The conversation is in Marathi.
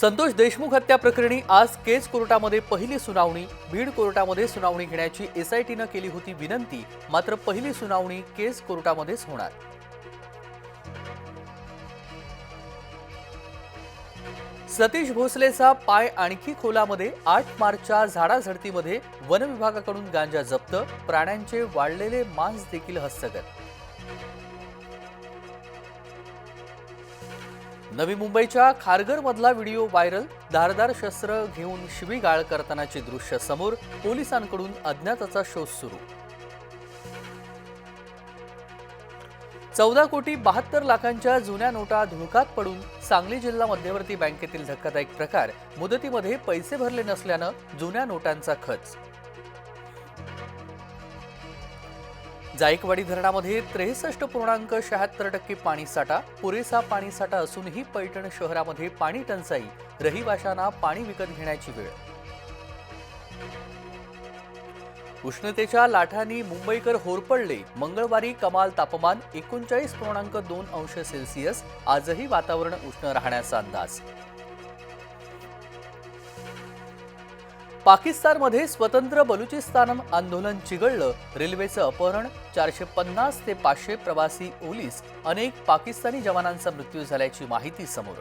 संतोष देशमुख हत्या प्रकरणी आज केज कोर्टामध्ये पहिली सुनावणी बीड कोर्टामध्ये सुनावणी घेण्याची एसआयटीनं केली होती विनंती मात्र पहिली सुनावणी केज कोर्टामध्येच होणार. सतीश भोसलेचा पाय आणखी खोलामध्ये आठ मार्चच्या झाडाझडतीमध्ये वन विभागाकडून गांजा जप्त प्राण्यांचे वाढलेले मांस देखील हस्तगत. नवी मुंबईच्या खारघर मधला व्हिडिओ व्हायरल धारदार शस्त्र घेऊन शिवीगाळ करतानाचे दृश्य समोर पोलिसांकडून अज्ञाताचा शोध सुरू. चौदा कोटी बहात्तर लाखांच्या जुन्या नोटा धुळकात पडून सांगली जिल्हा मध्यवर्ती बँकेतील धक्कादायक प्रकार मुदतीमध्ये पैसे भरले नसल्यानं जुन्या नोटांचा खच जायकवाडी धरणामध्ये त्रेसष्ट पूर्णांक शहात्तर टक्के पाणीसाठा पुरेसा पाणीसाठा असूनही पैठण शहरामध्ये पाणी टंचाई रहिवाशांना पाणी विकत घेण्याची वेळ. उष्णतेच्या लाटांनी मुंबईकर होरपडले मंगळवारी कमाल तापमान एकोणचाळीस पूर्णांक दोन अंश सेल्सिअस आजही वातावरण उष्ण राहण्याचा अंदाज. पाकिस्तानमध्ये स्वतंत्र बलुचिस्तान आंदोलन चिघळलं. रेल्वेचं अपहरण चारशे पन्नास ते पाचशे प्रवासी ओलीस अनेक पाकिस्तानी जवानांचा मृत्यू झाल्याची माहिती समोर.